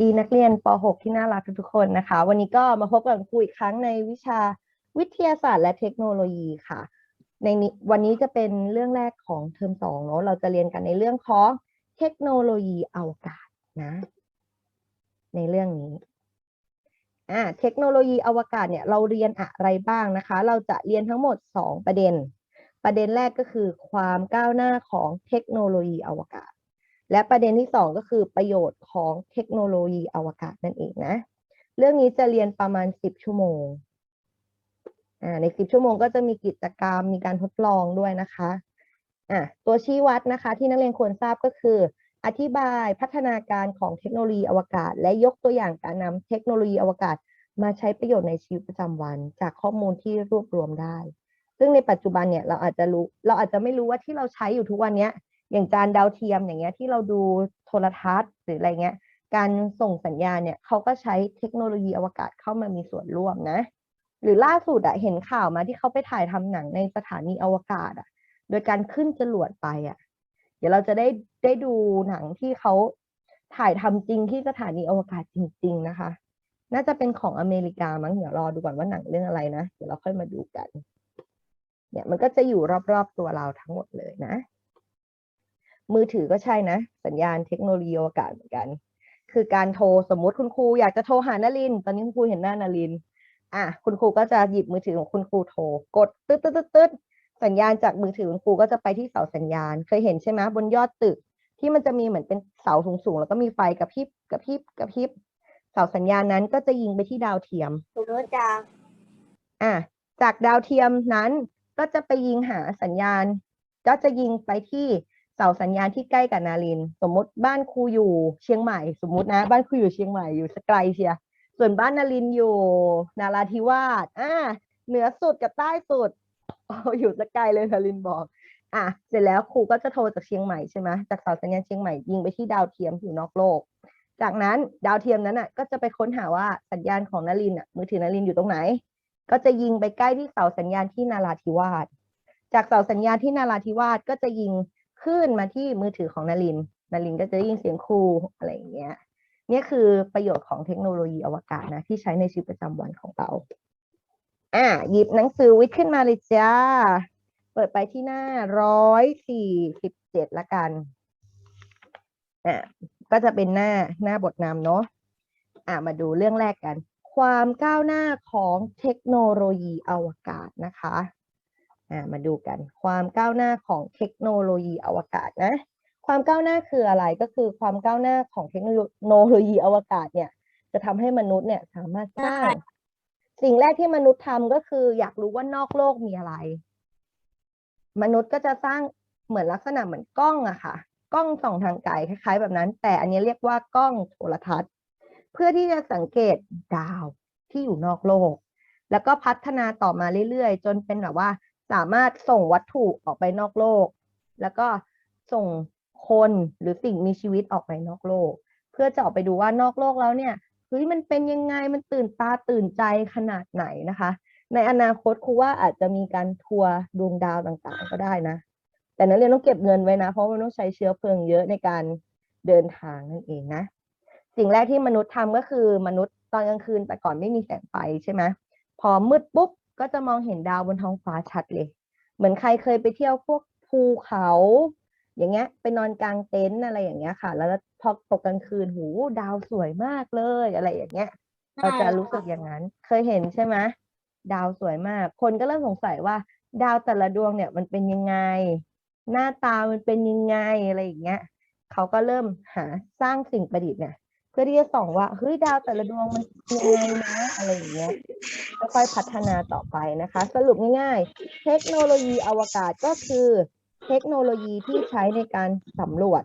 ดีนักเรียนป .6 ที่น่ารักทุกๆคนนะคะ วันนี้ก็มาพบกับครูอีกครั้งในวิชาวิทยาศาสตร์และเทคโนโลยีค่ะ ในนี้วันนี้จะเป็นเรื่องแรกของเทอมสองเนาะเราจะเรียนกันในเรื่องของเทคโนโลยีอวกาศนะ ในเรื่องนี้อ่าเทคโนโลยีอวกาศเนี่ยเราเรียนอะไรบ้างนะคะ เราจะเรียนทั้งหมด 2 ประเด็น ประเด็นแรกก็คือความก้าวหน้าของเทคโนโลยีอวกาศ และประเด็นที่สองก็คือประโยชน์ของเทคโนโลยีอวกาศนั่นเองนะ เรื่องนี้จะเรียนประมาณ 10 ชั่วโมงใน 10 ชั่วโมงก็จะมีกิจกรรมมีการทดลองด้วยนะคะะตัวชี้วัดนะคะที่นักเรียนควรทราบก็คือ อธิบายพัฒนาการของเทคโนโลยีอวกาศ และยกตัวอย่างการนำเทคโนโลยีอวกาศ มาใช้ประโยชน์ในชีวิตประจำวัน จากข้อมูลที่รวบรวมได้ ซึ่งในปัจจุบันเนี่ยเราอาจจะรู้เราอาจจะไม่รู้ว่าที่เราใช้อยู่ทุกวันเนี้ย อย่างจานดาวเทียมอย่างเงี้ยที่เราดูโทรทัศน์หรืออะไรเงี้ย การส่งสัญญาณเนี่ยเขาก็ใช้เทคโนโลยีอวกาศเข้ามามีส่วนร่วมนะ หรือล่าสุดอะเห็นข่าวมาที่เขาไปถ่ายทำหนังในสถานีอวกาศอะโดยการขึ้นจรวดไปอะเดี๋ยวเราจะได้ได้ดูหนังที่เขาถ่ายทำจริงที่สถานีอวกาศจริง ๆ นะคะ น่าจะเป็นของอเมริกามั้งเดี๋ยวรอดูก่อนว่าหนังเรื่องอะไรนะ เดี๋ยวเราค่อยมาดูกัน เนี่ยมันก็จะอยู่รอบๆตัวเราทั้งหมดเลยนะ มือถือก็ใช่นะ สัญญาณเทคโนโลยีอวกาศเหมือนกัน คือการโทรสมมุติคุณครูอยากจะโทรหานารินทร์ตอนนี้คุณครูเห็นหน้านารินทร์อะคุณครูก็จะหยิบมือถือของคุณครูโทรกดตึ๊ดตึ๊ดตึ๊ดตึ๊ดสัญญาณจากมือถือคุณครูก็จะไปที่เสาสัญญาณ เคยเห็นใช่ไหมบนยอดตึก ที่มันจะมีเหมือนเป็นเสาสูงๆแล้วก็มีไฟกระพริบกระพริบกระพริบเสาสัญญาณนั้นก็จะยิงไปที่ดาวเทียมผมรู้จักอะจากดาวเทียมนั้นก็จะไปยิงหาสัญญาณ ก็จะยิงไปที่ เสาสัญญาณที่ใกล้กับนาริน สมมติบ้านครูอยู่เชียงใหม่ สมมตินะ บ้านครูอยู่เชียงใหม่อยู่สไกลเชียส่วนบ้านนารินอยู่นาราธิวาสอ่าเหนือสุดกับใต้สุดโอ้อยู่สไกลเลยนารินบอก อะเสร็จแล้วครูก็จะโทรจากเชียงใหม่ใช่ไหมจากเสาสัญญาณเชียงใหม่ยิงไปที่ดาวเทียมอยู่นอกโลก จากนั้นดาวเทียมนั้นอะ ก็จะไปค้นหาว่าสัญญาณของนารินอะมือถือนารินอยู่ตรงไหน ก็จะยิงไปใกล้ที่เสาสัญญาณที่นาราธิวาสจากเสาสัญญาณที่นาราธิวาสก็จะยิง ขึ้นมาที่มือถือของนารินนารินก็จะได้ยินเสียงครูอะไรอย่างเงี้ยเนี่ยคือประโยชน์ของเทคโนโลยีอวกาศนะ ที่ใช้ในชีวิตประจำวันของเรา อะหยิบหนังสือวิทย์ขึ้นมาเลยจ้า เปิดไปที่หน้าร้อยสี่สิบเจ็ดละกันอะก็จะเป็นหน้าหน้าบทนำเนาะอะมาดูเรื่องแรกกัน ความก้าวหน้าของเทคโนโลยีอวกาศนะคะ มาดูกันความก้าวหน้าของเทคโนโลยีอวกาศนะความก้าวหน้าคืออะไรก็คือความก้าวหน้าของเทคโนโลยีอวกาศเนี่ย จะทำให้มนุษย์เนี่ยสามารถสร้าง สิ่งแรกที่มนุษย์ทำก็คือ อยากรู้ว่านอกโลกมีอะไร มนุษย์ก็จะสร้างเหมือนลักษณะเหมือนกล้องอะค่ะ กล้องส่องทางไกลคล้าย ๆ แบบนั้น แต่อันนี้เรียกว่ากล้องโทรทัศน์ เพื่อที่จะสังเกตดาวที่อยู่นอกโลก แล้วก็พัฒนาต่อมาเรื่อยๆ จนเป็นแบบว่า สามารถส่งวัตถุออกไปนอกโลก แล้วก็ส่งคนหรือสิ่งมีชีวิตออกไปนอกโลก เพื่อจะออกไปดูว่านอกโลกแล้วเนี่ยเฮ้ยมันเป็นยังไงมันตื่นตาตื่นใจขนาดไหนนะคะ ในอนาคตครูว่าอาจจะมีการทัวร์ดวงดาวต่างๆก็ได้นะ แต่นักเรียนต้องเก็บเงินไว้นะ เพราะมันต้องใช้เชื้อเพลิงเยอะในการเดินทางนั่นเองนะสิ่งแรกที่มนุษย์ทำก็คือมนุษย์ตอนกลางคืนแต่ก่อนไม่มีแสงไฟใช่ไหมพอมืดปุ๊บ ก็จะมองเห็นดาวบนท้องฟ้าชัดเลย เหมือนใครเคยไปเที่ยวพวกภูเขา อย่างเงี้ยไปนอนกลางเต็นท์อะไรอย่างเงี้ยค่ะ แล้วพอตกกลางคืนหูดาวสวยมากเลยอะไรอย่างเงี้ยเราจะรู้สึกอย่างนั้น เคยเห็นใช่ไหมดาวสวยมาก คนก็เริ่มสงสัยว่า ดาวแต่ละดวงเนี่ยมันเป็นยังไง หน้าตามันเป็นยังไงอะไรอย่างเงี้ยเขาก็เริ่มหาสร้างสิ่งประดิษฐ์เนี่ยเพื่อที่จะส่องว่าเฮ้ยดาวแต่ละดวงมันยังไงนะอะไรอย่างเงี้ยค่อยๆพัฒนาต่อไปนะคะ สรุปง่ายๆ เทคโนโลยีอวกาศก็คือ เทคโนโลยีที่ใช้ในการสำรวจ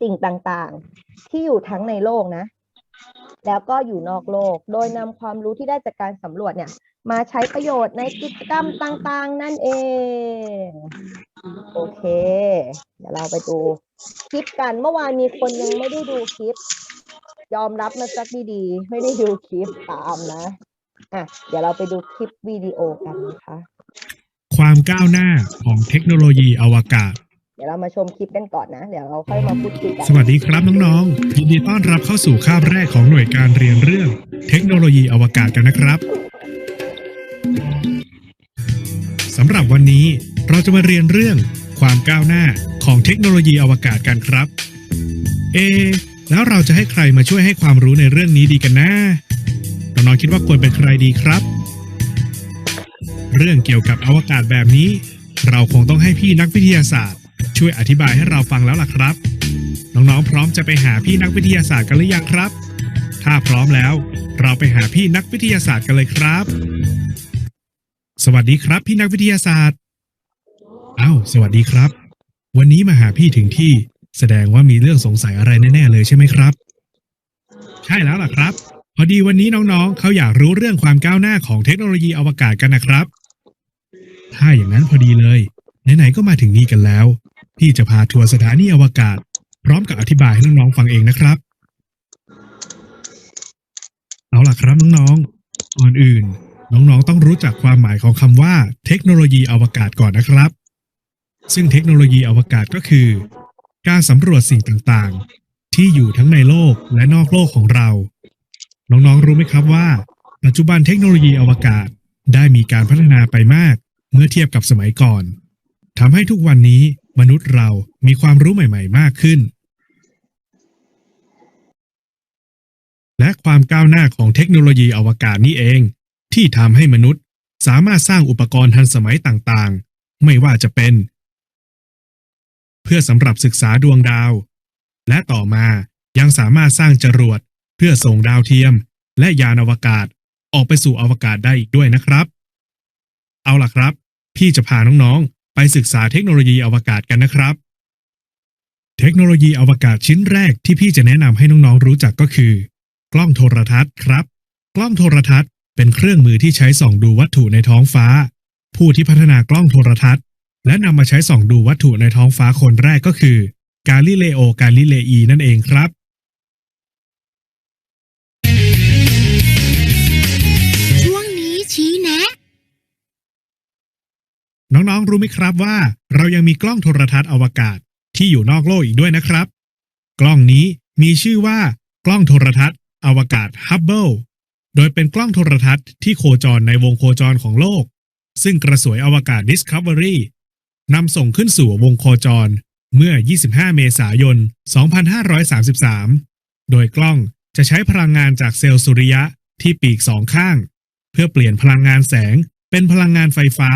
สิ่งต่างๆ ที่อยู่ทั้งในโลกนะ แล้วก็อยู่นอกโลก โดยนำความรู้ที่ได้จากการสำรวจเนี่ย มาใช้ประโยชน์ในกิจกรรมต่างๆ นั่นเอง โอเค เดี๋ยวเราไปดูคลิปกัน เมื่อวานมีคนยังไม่ได้ดูคลิป ยอมรับมาสักดีๆ ไม่ได้ดูคลิปตามนะอะเดี๋ยวเราไปดูคลิปวิดีโอกันนะคะ ความก้าวหน้าของเทคโนโลยีอวกาศดี๋ยวเรามาชมคลิปกันก่อนนะ เดี๋ยวเราค่อยมาพูดคุยกัน สวัสดีครับน้องๆ ยินดีต้อนรับเข้าสู่คาบแรกของหน่วยการเรียนเรื่อง เทคโนโลยีอวกาศกันนะครับสำหรับวันนี้เราจะมาเรียนเรื่องความก้าวหน้าของเทคโนโลยีอวกาศกันครับ เอะ แล้วเราจะให้ใครมาช่วยให้ความรู้ในเรื่องนี้ดีกันนะน้องๆคิดว่าควรเป็นใครดีครับ เรื่องเกี่ยวกับอวกาศแบบนี้ เราคงต้องให้พี่นักวิทยาศาสตร์ ช่วยอธิบายให้เราฟังแล้วล่ะครับ น้องๆพร้อมจะไปหาพี่นักวิทยาศาสตร์กันหรือยังครับ ถ้าพร้อมแล้ว เราไปหาพี่นักวิทยาศาสตร์กันเลยครับ สวัสดีครับ พี่นักวิทยาศาสตร์อ้าวสวัสดีครับ วันนี้มาหาพี่ถึงที่ แสดงว่ามีเรื่องสงสัยอะไรแน่ๆเลยใช่ไหมครับ ใช่แล้วล่ะครับ พอดีวันนี้น้องๆ เขาอยากรู้เรื่องความก้าวหน้าของเทคโนโลยีอวกาศกันนะครับ ถ้าอย่างนั้นพอดีเลย ไหนๆก็มาถึงนี่กันแล้ว พี่จะพาทัวร์สถานีอวกาศ พร้อมกับอธิบายให้น้องๆฟังเองนะครับ เอาล่ะครับน้องๆก่อนอื่น น้องๆ ต้องรู้จักความหมายของคำว่า เทคโนโลยีอวกาศก่อนนะครับซึ่งเทคโนโลยีอวกาศก็คือ การสำรวจสิ่งต่างๆ ที่อยู่ทั้งในโลกและนอกโลกของเรา น้องๆ รู้ไหมครับว่า ปัจจุบันเทคโนโลยีอวกาศได้มีการพัฒนาไปมากเมื่อเทียบกับสมัยก่อนทำให้ทุกวันนี้มนุษย์เรามีความรู้ใหม่ๆ มากขึ้น และความก้าวหน้าของเทคโนโลยีอวกาศนี่เอง ที่ทำให้มนุษย์สามารถสร้างอุปกรณ์ทันสมัยต่างๆ ไม่ว่าจะเป็น พื่อสำหรับศึกษาดวงดาว และต่อมายังสามารถสร้างจรวดเพื่อส่งดาวเทียม และยานอวกาศออกไปสู่อวกาศได้อีกด้วยนะครับ เอาล่ะครับ พี่จะพาน้องๆ ไปศึกษาเทคโนโลยีอวกาศกันนะครับ เทคโนโลยีอวกาศชิ้นแรกที่พี่จะแนะนำให้น้องๆรู้จักก็คือ กล้องโทรทัศน์ครับ กล้องโทรทัศน์เป็นเครื่องมือที่ใช้ส่องดูวัตถุในท้องฟ้า ผู้ที่พัฒนากล้องโทรทัศน์ และนำมาใช้ส่องดูวัตถุในท้องฟ้าคนแรกก็คือกาลิเลโอกาลิเลอีนั่นเองครับ ช่วงนี้ชี้แนะ น้องๆ รู้ไหมครับว่า เรายังมีกล้องโทรทัศน์อวกาศที่อยู่นอกโลกอีกด้วยนะครับ กล้องนี้มีชื่อว่ากล้องโทรทัศน์ อวกาศฮับเบิลโดยเป็นกล้องโทรทัศน์ที่โคจรในวงโคจรของโลก ซึ่งกระสวยอวกาศ Discovery นำส่งขึ้นสู่วงโคจร เมื่อ 25 เมษายน 2533 โดยกล้องจะใช้พลังงานจากเซลล์สุริยะที่ปีกสองข้าง เพื่อเปลี่ยนพลังงานแสงเป็นพลังงานไฟฟ้า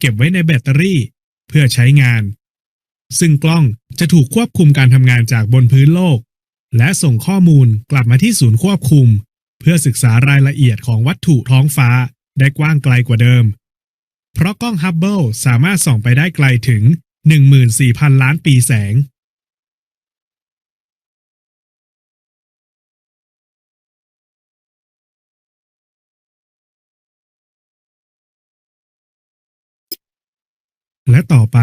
เก็บไว้ในแบตเตอรี่ เพื่อใช้งาน ซึ่งกล้องจะถูกควบคุมการทำงานจากบนพื้นโลก และส่งข้อมูลกลับมาที่ศูนย์ควบคุม เพื่อศึกษารายละเอียดของวัตถุท้องฟ้าได้กว้างไกลกว่าเดิม เพราะกล้องฮับเบิลสามารถส่องไปได้ไกลถึง 14,000 ล้านปีแสง และต่อไป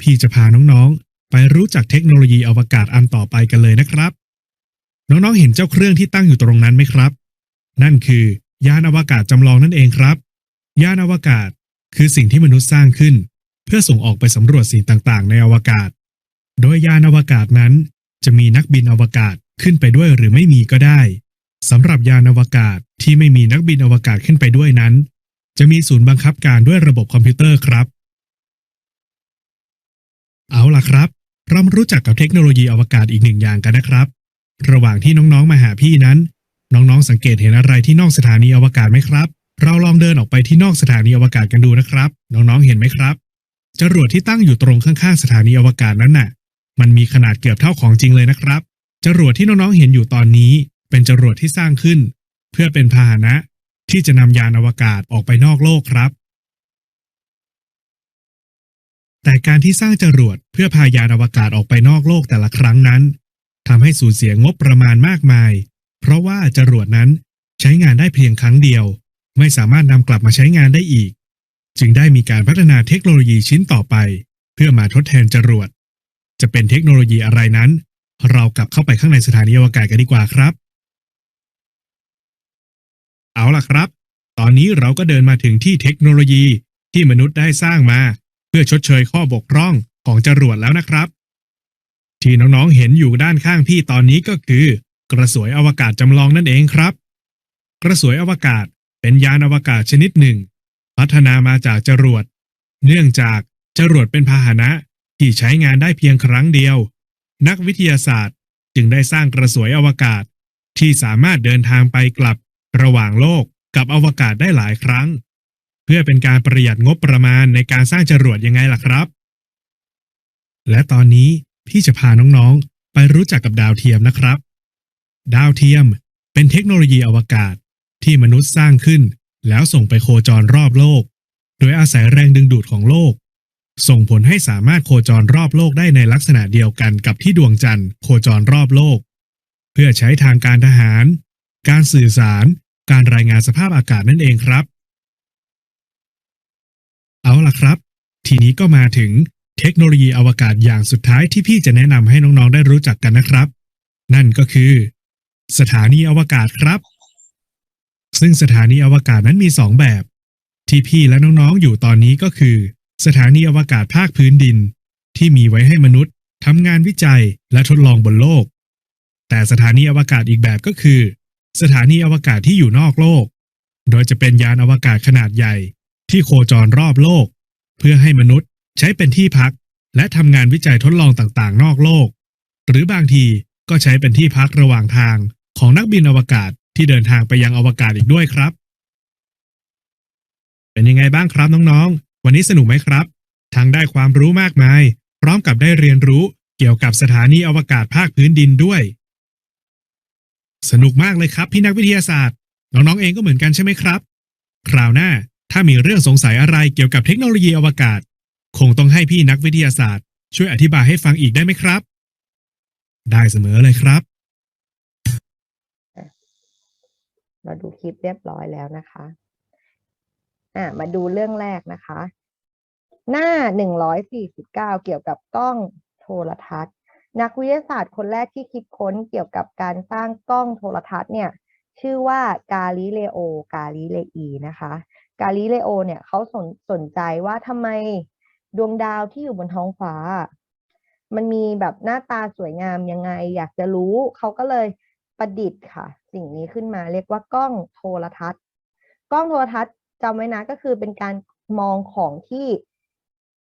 พี่จะพาน้องๆ ไปรู้จักเทคโนโลยีอวกาศอันต่อไปกันเลยนะครับ น้องๆ เห็นเจ้าเครื่องที่ตั้งอยู่ตรงนั้นไหมครับ นั่นคือยานอวกาศจำลองนั่นเองครับ ยานอวกาศ คือสิ่งที่มนุษย์สร้างขึ้น เพื่อส่งออกไปสำรวจสิ่งต่างๆ ในอวกาศ โดยยานอวกาศนั้น จะมีนักบินอวกาศขึ้นไปด้วยหรือไม่มีก็ได้สำหรับยานอวกาศที่ไม่มีนักบินอวกาศขึ้นไปด้วยนั้น จะมีศูนย์บังคับการด้วยระบบคอมพิวเตอร์ครับ เอาล่ะครับ เรามารู้จักกับเทคโนโลยีอวกาศอีกหนึ่งอย่างกันนะครับ ระหว่างที่น้องๆมาหาพี่นั้น น้องๆสังเกตเห็นอะไรที่นอกสถานีอวกาศไหมครับ เราลองเดินออกไปที่นอกสถานีอวกาศกันดูนะครับ น้องๆเห็นไหมครับ จรวดที่ตั้งอยู่ตรงข้างๆสถานีอวกาศนั้นน่ะ มันมีขนาดเกือบเท่าของจริงเลยนะครับ จรวดที่น้องๆเห็นอยู่ตอนนี้ เป็นจรวดที่สร้างขึ้น เพื่อเป็นพาหนะ ที่จะนำยานอวกาศออกไปนอกโลกครับ แต่การที่สร้างจรวดเพื่อพายานอวกาศออกไปนอกโลกแต่ละครั้งนั้นทำให้สูญเสียงบประมาณมากมาย เพราะว่าจรวดนั้นใช้งานได้เพียงครั้งเดียว ไม่สามารถนำกลับมาใช้งานได้อีก จึงได้มีการพัฒนาเทคโนโลยีชิ้นต่อไป เพื่อมาทดแทนจรวด จะเป็นเทคโนโลยีอะไรนั้น เรากลับเข้าไปข้างในสถานีอวกาศกันดีกว่าครับ เอาล่ะครับ ตอนนี้เราก็เดินมาถึงที่เทคโนโลยีที่มนุษย์ได้สร้างมา เพื่อชดเชยข้อบกพร่องของจรวดแล้วนะครับ ที่น้องๆเห็นอยู่ด้านข้างพี่ตอนนี้ก็คือ กระสวยอวกาศจำลองนั่นเองครับ กระสวยอวกาศ เป็นยานอวกาศชนิดหนึ่ง พัฒนามาจากจรวด เนื่องจากจรวดเป็นพาหนะที่ใช้งานได้เพียงครั้งเดียว นักวิทยาศาสตร์จึงได้สร้างกระสวยอวกาศ ที่สามารถเดินทางไปกลับระหว่างโลกกับอวกาศได้หลายครั้ง เพื่อเป็นการประหยัดงบประมาณในการสร้างจรวดยังไงล่ะครับ และตอนนี้พี่จะพาน้องๆ ไปรู้จักกับดาวเทียมนะครับ ดาวเทียมเป็นเทคโนโลยีอวกาศ ที่มนุษย์สร้างขึ้น แล้วส่งไปโคจรรอบโลก โดยอาศัยแรงดึงดูดของโลก ส่งผลให้สามารถโคจรรอบโลกได้ในลักษณะเดียวกันกับที่ดวงจันทร์โคจรรอบโลก เพื่อใช้ทางการทหาร การสื่อสาร การรายงานสภาพอากาศนั่นเองครับ เอาล่ะครับ ทีนี้ก็มาถึงเทคโนโลยีอวกาศอย่างสุดท้ายที่พี่จะแนะนำให้น้องๆได้รู้จักกันนะครับ นั่นก็คือ สถานีอวกาศครับ ซึ่งสถานีอวกาศนั้นมีสองแบบ ที่พี่และน้องๆอยู่ตอนนี้ก็คือ สถานีอวกาศภาคพื้นดิน ที่มีไว้ให้มนุษย์ทำงานวิจัยและทดลองบนโลก แต่สถานีอวกาศอีกแบบก็คือ สถานีอวกาศที่อยู่นอกโลก โดยจะเป็นยานอวกาศขนาดใหญ่ ที่โคจรรอบโลก เพื่อให้มนุษย์ใช้เป็นที่พัก และทำงานวิจัยทดลองต่างๆ นอกโลก หรือบางทีก็ใช้เป็นที่พักระหว่างทางของนักบินอวกาศ ที่เดินทางไปยังอวกาศอีกด้วยครับ เป็นยังไงบ้างครับน้องๆ วันนี้สนุกไหมครับ ทั้งได้ความรู้มากมาย พร้อมกับได้เรียนรู้เกี่ยวกับสถานีอวกาศภาคพื้นดินด้วย สนุกมากเลยครับพี่นักวิทยาศาสตร์ น้องๆ เองก็เหมือนกันใช่ไหมครับ คราวหน้าถ้ามีเรื่องสงสัยอะไรเกี่ยวกับเทคโนโลยีอวกาศ คงต้องให้พี่นักวิทยาศาสตร์ ช่วยอธิบายให้ฟังอีกได้ไหมครับ ได้เสมอเลยครับ เราดูคลิปเรียบร้อยแล้วนะคะอ่ามาดูเรื่องแรกนะคะ หน้าหนึ่งร้อยสี่สิบเก้าเกี่ยวกับกล้องโทรทัศน์ นักวิทยาศาสตร์คนแรกที่คิดค้นเกี่ยวกับการสร้างกล้องโทรทัศน์เนี่ย ชื่อว่ากาลิเลโอกาลิเลอีนะคะ กาลิเลโอเนี่ยเขาสนสนใจว่าทำไมดวงดาวที่อยู่บนท้องฟ้า มันมีแบบหน้าตาสวยงามยังไง อยากจะรู้เขาก็เลยประดิษฐ์ค่ะ สิ่งนี้ขึ้นมา เรียกว่ากล้องโทรทัศน์ กล้องโทรทัศน์จำไว้นะก็คือเป็นการมองของที่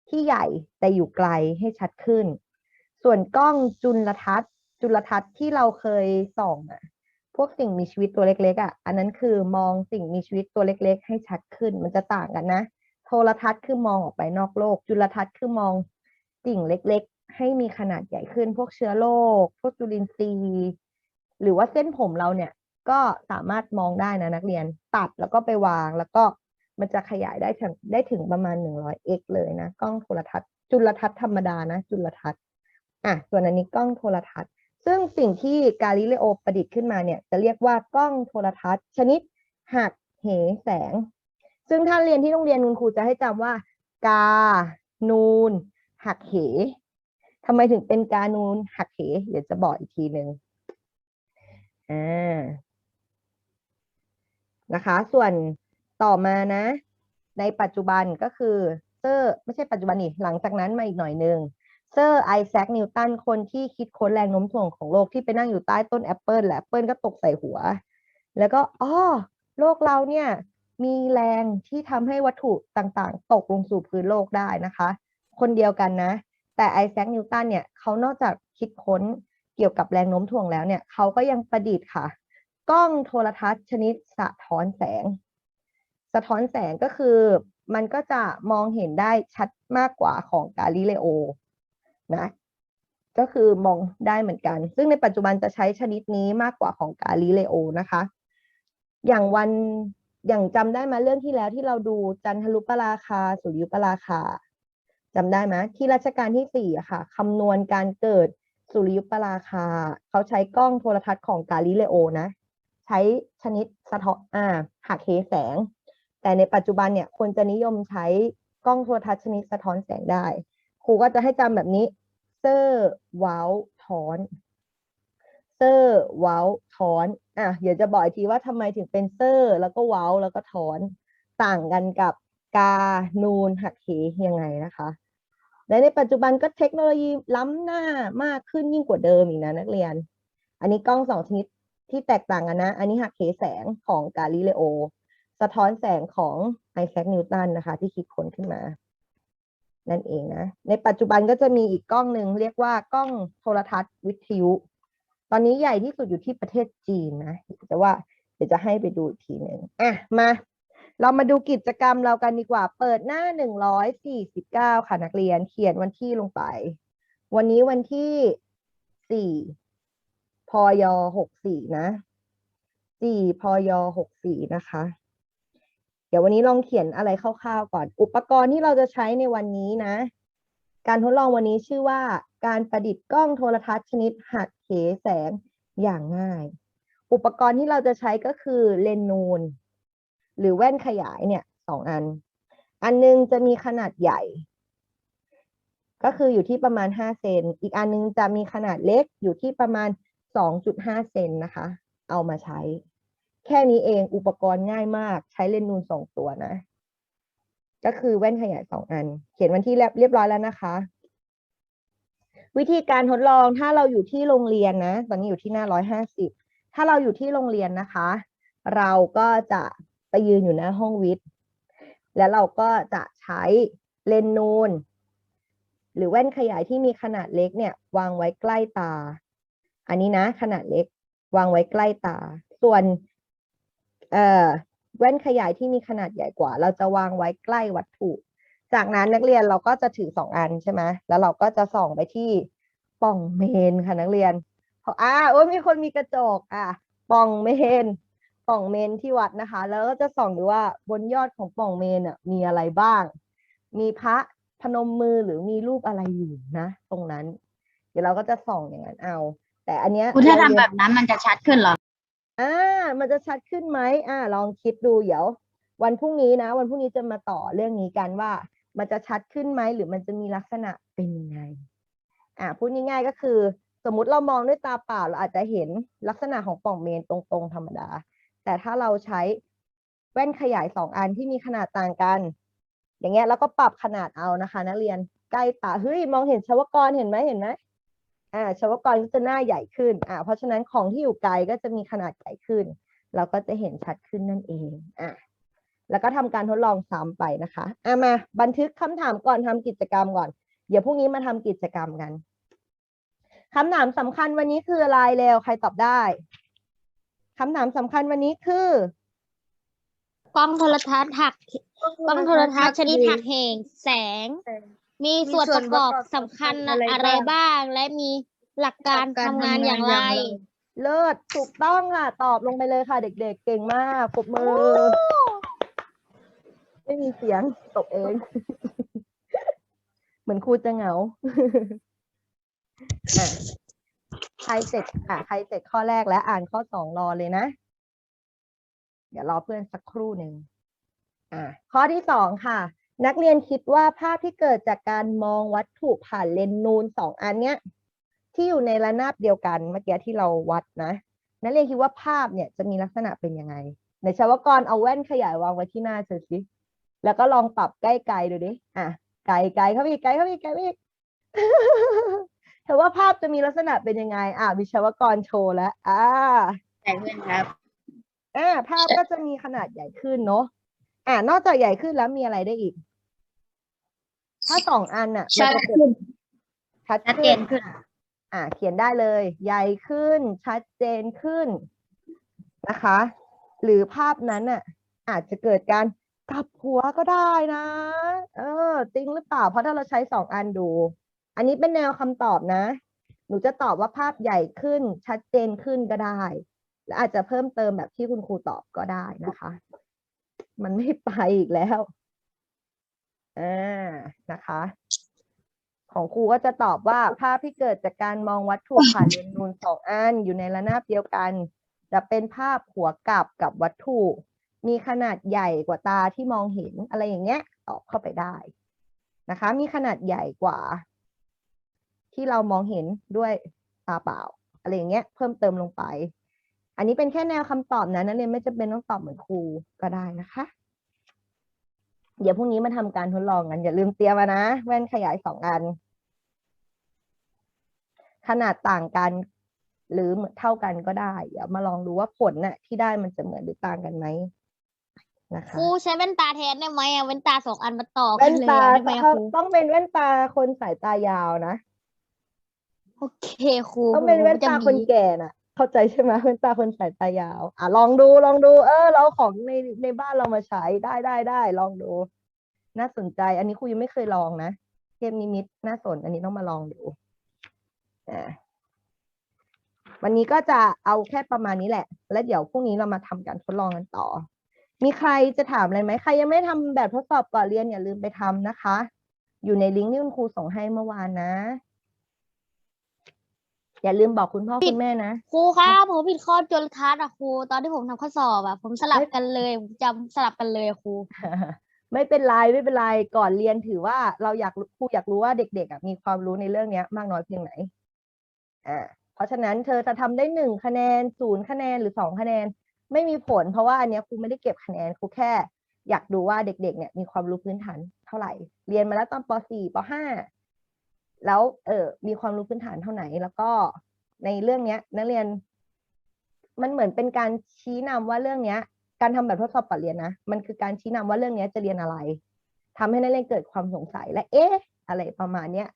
ที่ใหญ่แต่อยู่ไกลให้ชัดขึ้น ส่วนกล้องจุลทรรศน์ จุลทรรศน์ที่เราเคยส่องอะพวกสิ่งมีชีวิตตัวเล็กๆอะ อันนั้นคือมองสิ่งมีชีวิตตัวเล็ก ๆ ให้ชัดขึ้น มันจะต่างกันนะ โทรทัศน์คือมองออกไปนอกโลก จุลทรรศน์คือมองสิ่งเล็ก ๆ ให้มีขนาดใหญ่ขึ้น พวกเชื้อโรค พวกจุลินทรีย์ หรือว่าเส้นผมเราเนี่ย ก็สามารถมองได้นะนักเรียนตัดแล้วก็ไปวางแล้วก็มันจะขยายได้ถึงได้ถึงประมาณ 100x เลยนะ กล้องโทรทัศน์ จุลทรรศน์ธรรมดานะ จุลทรรศน์อะส่วนอันนี้กล้องโทรทัศน์ ซึ่งสิ่งที่กาลิเลโอประดิษฐ์ขึ้นมาเนี่ย จะเรียกว่ากล้องโทรทัศน์ ชนิดหักเหแสง ซึ่งถ้านเรียนที่โรงเรียนคุณครูจะให้จำว่า กา นูน หักเหทำไมถึงเป็นกานูนหักเหเดี๋ยวจะบอกอีกทีหนึ่งอ่า นะคะ ส่วนต่อมานะ ในปัจจุบันก็คือเซอร์ไม่ใช่ปัจจุบันนี่หลังจากนั้นมาอีกหน่อยหนึ่งเซอร์ไอแซคนิวตันคนที่คิดค้นแรงโน้มถ่วงของโลกที่ไปนั่งอยู่ใต้ต้นแอปเปิลและแอปเปิลก็ตกใส่หัว แล้วก็อ๋อโลกเราเนี่ยมีแรงที่ทำให้วัตถุต่างๆ ตกลงสู่พื้นโลกได้นะคะ คนเดียวกันนะ แต่ไอแซคนิวตันเนี่ยเขานอกจากคิดค้นเกี่ยวกับแรงโน้มถ่วงแล้วเนี่ยเขาก็ยังประดิษฐ์ค่ะ กล้องโทรทัศน์ชนิดสะท้อนแสง สะท้อนแสงก็คือมันก็จะมองเห็นได้ชัดมากกว่าของกาลิเลโอนะก็คือมองได้เหมือนกัน ซึ่งในปัจจุบันจะใช้ชนิดนี้มากกว่าของกาลิเลโอนะคะ อย่างวันอย่างจำได้ไหมเรื่องที่แล้วที่เราดูจันทรุปราคา สุริยุปราคาจำได้ไหมที่รัชกาลที่สี่ค่ะคำนวณการเกิดสุริยุปราคา เขาใช้กล้องโทรทัศน์ของกาลิเลโอนะ ใช้ชนิดสะท้อนอ่าหักเหแสง แต่ในปัจจุบันเนี่ยคนจะนิยมใช้กล้องโทรทัศน์ชนิดสะท้อนแสงได้ ครูก็จะให้จำแบบนี้ เซอร์ว้าทอนเซอร์ว้าทอนอะเดี๋ยวจะบอกอีกทีว่าทำไมถึงเป็นเซอร์แล้วก็ว้าแล้วก็ทอนต่างกันกับกา นูน หักเหยังไงนะคะ และในปัจจุบันก็เทคโนโลยีล้ำหน้ามากขึ้นยิ่งกว่าเดิมอีกนะนักเรียน อันนี้กล้องสองชนิด ที่แตกต่างกันนะ อันนี้หักเหแสงของกาลิเลโอ สะท้อนแสงของไอแซคนิวตันนะคะ ที่คิดค้นขึ้นมา นั่นเองนะ ในปัจจุบันก็จะมีอีกกล้องหนึ่งเรียกว่ากล้องโทรทัศน์วิทยุ ตอนนี้ใหญ่ที่สุดอยู่ที่ประเทศจีนนะแต่ว่าเดี๋ยวจะให้ไปดูอีกทีหนึ่งอะมาเรามาดูกิจกรรมเรากันดีกว่า เปิดหน้าหนึ่งร้อยสี่สิบเก้าค่ะนักเรียน เขียนวันที่ลงไป วันนี้วันที่สี่ พยหกสี่นะสี่พยหกสี่นะคะ เดี๋ยววันนี้ลองเขียนอะไรคร่าวๆก่อน อุปกรณ์ที่เราจะใช้ในวันนี้นะ การทดลองวันนี้ชื่อว่า การประดิษฐ์กล้องโทรทัศน์ชนิดหักเหแสงอย่างง่าย อุปกรณ์ที่เราจะใช้ก็คือเลนส์นูน หรือแว่นขยายเนี่ยสองอัน อันหนึงจะมีขนาดใหญ่ ก็คืออยู่ที่ประมาณห้าเซน อีกอันนึงจะมีขนาดเล็กอยู่ที่ประมาณ สองจุดห้าเซนนะคะ เอามาใช้ แค่นี้เองอุปกรณ์ง่ายมากใช้เลนส์นูนสองตัวนะ ก็คือแว่นขยายสองอัน เขียนวันที่เรียบร้อยแล้วนะคะ วิธีการทดลองถ้าเราอยู่ที่โรงเรียนนะ ตอนนี้อยู่ที่หน้าร้อยห้าสิบถ้าเราอยู่ที่โรงเรียนนะคะ เราก็จะไปยืนอยู่หน้าห้องวิทย์ แล้วเราก็จะใช้เลนส์นูนหรือแว่นขยายที่มีขนาดเล็กเนี่ยวางไว้ใกล้ตา อันนี้นะขนาดเล็กวางไว้ใกล้ตา ส่วนเอ่อแว่นขยายที่มีขนาดใหญ่กว่า เราจะวางไว้ใกล้วัตถุ จากนั้นนักเรียนเราก็จะถือสองอันใช่ไหมแล้วเราก็จะส่องไปที่ป่องเมนค่ะนักเรียนพราะอ่าโอ้ยมีคนมีกระจกอะป่องเมนป่องเมนที่วัดนะคะ แล้วก็จะส่องดูว่าบนยอดของป่องเมนอะมีอะไรบ้าง มีพระพนมมือหรือมีรูปอะไรอยู่นะ ตรงนั้น เดี๋ยวเราก็จะส่องอย่างนั้นเอา แต่อันเนี้ยครูถ้าเรทำเรียนแบบนั้นมันจะชัดขึ้นเหรออ่ามันจะชัดขึ้นไหมอ่า ลองคิดดูเดี๋ยว วันพรุ่งนี้นะ วันพรุ่งนี้จะมาต่อเรื่องนี้กันว่า มันจะชัดขึ้นไหมหรือมันจะมีลักษณะเป็นยังไงอ่าพูดง่ายๆก็คือ สมมุติเรามองด้วยตาเปล่าเราอาจจะเห็นลักษณะของปล่องเมนตรงๆธรรมดา แต่ถ้าเราใช้แว่นขยายสองอันที่มีขนาดต่างกัน อย่างเงี้ยแล้วก็ปรับขนาดเอานะคะ นักเรียนใกล้ตาเฮ้ยมองเห็นชาวกรเห็นไหมเห็นไหม อ่าชาวกรก็จะหน้าใหญ่ขึ้นอ่าเพราะฉะนั้นของที่อยู่ไกลก็จะมีขนาดใหญ่ขึ้น เราก็จะเห็นชัดขึ้นนั่นเองอะแล้วก็ทำการทดลองซ้ำไปนะคะอะมาบันทึกคำถามก่อนทำกิจกรรมก่อน เดี๋ยวพรุ่งนี้มาทำกิจกรรมกันคำถามสำคัญวันนี้คืออะไรเร็วใครตอบได้คำถามสำคัญวันนี้คือกล้องโทรทัศน์หักกล้องโทรทัศน์ชนิดหักเหแสง มีส่วนประกอบสำคัญอะไรบ้าง และมีหลักการทำงานอย่างไร เลิศถูกต้องค่ะ ตอบลงไปเลยค่ะ เด็กๆ เก่งมากปรบมือ ไม่มีเสียงตบเอง เหมือนครูจะเหงาอะใครเสร็จอะใครเสร็จข้อแรกแล้วอ่านข้อสองรอเลยนะ เดี๋ยวรอเพื่อนสักครู่หนึ่งอะข้อที่สองค่ะ นักเรียนคิดว่าภาพที่เกิดจากการมองวัตถุผ่านเลนส์นูนสองอันเนี้ยที่อยู่ในระนาบเดียวกันเมื่อกี้ที่เราวัดนะ นักเรียนคิดว่าภาพเนี่ยจะมีลักษณะเป็นยังไงในชาวกรเอาแว่นขยายวางไว้ที่หน้าเธอสิแล้วก็ลองปรับใกล้ๆดูดิอะไกลๆเข้าไปอีกไกลเข้าไปอีกไกลเข้าไปอีกเธอว่าภาพจะมีลักษณะเป็นยังไง อะวิชาวกรโชว์แล้วอ่าใช่เพื่อนครับอ่าภาพก็จะมีขนาดใหญ่ขึ้นเนาะ อ่านอกจากใหญ่ขึ้นแล้วมีอะไรได้อีก ถ้าสองอันน่ะมันจะเกิดชัดชัดเจขึ้นนขึ้น อ่า เขียนได้เลย ใหญ่ขึ้น ชัดเจนขึ้นนะคะ หรือภาพนั้นน่ะ อาจจะเกิดการกลับหัวก็ได้นะ เออ จริงหรือเปล่า เพราะถ้าเราใช้สองอันดู อันนี้เป็นแนวคำตอบนะ หนูจะตอบว่าภาพใหญ่ขึ้น ชัดเจนขึ้นก็ได้ และอาจจะเพิ่มเติมแบบที่คุณครูตอบก็ได้นะคะ มันไม่ไปอีกแล้วอ่านะคะ ของครูก็จะตอบว่าภาพที่เกิดจากการมองวัตถุผ่านเลนส์นูนสองอันอยู่ในระนาบเดียวกัน จะเป็นภาพหัวกลับกับวัตถุ มีขนาดใหญ่กว่าตาที่มองเห็นอะไรอย่างเงี้ยตอบเข้าไปได้นะคะ มีขนาดใหญ่กว่า ที่เรามองเห็นด้วยตาเปล่า อะไรอย่างเงี้ย เพิ่มเติมลงไป อันนี้เป็นแค่แนวคำตอบนะนักเรียนไม่จำเป็นต้องตอบเหมือนครูก็ได้นะคะ เดี๋ยวพรุ่งนี้มาทำการทดลองกันอย่าลืมเตรียมมานะ แว่นขยายสองอัน ขนาดต่างกันหรือเหมือนเท่ากันก็ได้ เดี๋ยวมาลองดูว่าผลน่ะที่ได้มันจะเหมือนหรือต่างกันไหมนะคะครูใช้แว่นตาแทนได้ไหมอะแว่นตาสองอันมาต่อกัแว่นนเลยตาอะได้ไหมอะเขาครูต้องเป็นแว่นตาคนสายตายาวนะ โอเคครูต้องเป็นแว่นตาคนจะมีแก่น่ะ เข้าใจใช่ไหมแว่นตาคนสายตายาว อะลองดูลองดู เออ เราของในในบ้านเรามาใช้ได้ได้ได้ลองดู น่าสนใจ อันนี้ครูยังไม่เคยลองนะเทพนิมิตน่าสน อันนี้ต้องมาลองดูอ่าวันนี้ก็จะเอาแค่ประมาณนี้แหละ แล้วเดี๋ยวพรุ่งนี้เรามาทำการทดลองกันต่อ มีใครจะถามอะไรไหมใครยังไม่ทำแบบทดสอบก่อนเรียนอย่าลืมไปทำนะคะ อยู่ในลิงก์ที่คุณครูส่งให้เมื่อวานนะ อย่าลืมบอกคุณพ่อคุณแม่นะครูครับผมผิดข้อจนทัดอะครูตอนที่ผมทำข้อสอบอะผมสลับไม่กันเลยผมจำสลับกันเลยอะครูไม่เป็นไรไม่เป็นไรก่อนเรียนถือว่าเราอยากรู้ครูอยากรู้ว่าเด็กๆอะมีความรู้ในเรื่องเนี้ยมากน้อยเพียงไหนอ่าเพราะฉะนั้นเธอจะทำได้หนึ่งคะแนนศูนย์คะแนนหรือสองคะแนน ไม่มีผล เพราะว่าอันเนี้ยครูไม่ได้เก็บคะแนนครูแค่ อยากดูว่าเด็กๆเนี่ยมีความรู้พื้นฐานเท่าไหร่ เรียนมาแล้วตอนป .4 ป .5 แล้วเออมีความรู้พื้นฐานเท่าไหร่แล้วก็ในเรื่องเนี้ย นักเรียน มันเหมือนเป็นการชี้นำว่าเรื่องเนี้ย การทำแบบทดสอบก่อนเรียนนะมันคือการชี้นำว่าเรื่องเนี้ยจะเรียนอะไรทำให้นักเรียนเกิดความสงสัยและเอ๊ะ อะไรประมาณเนี้ย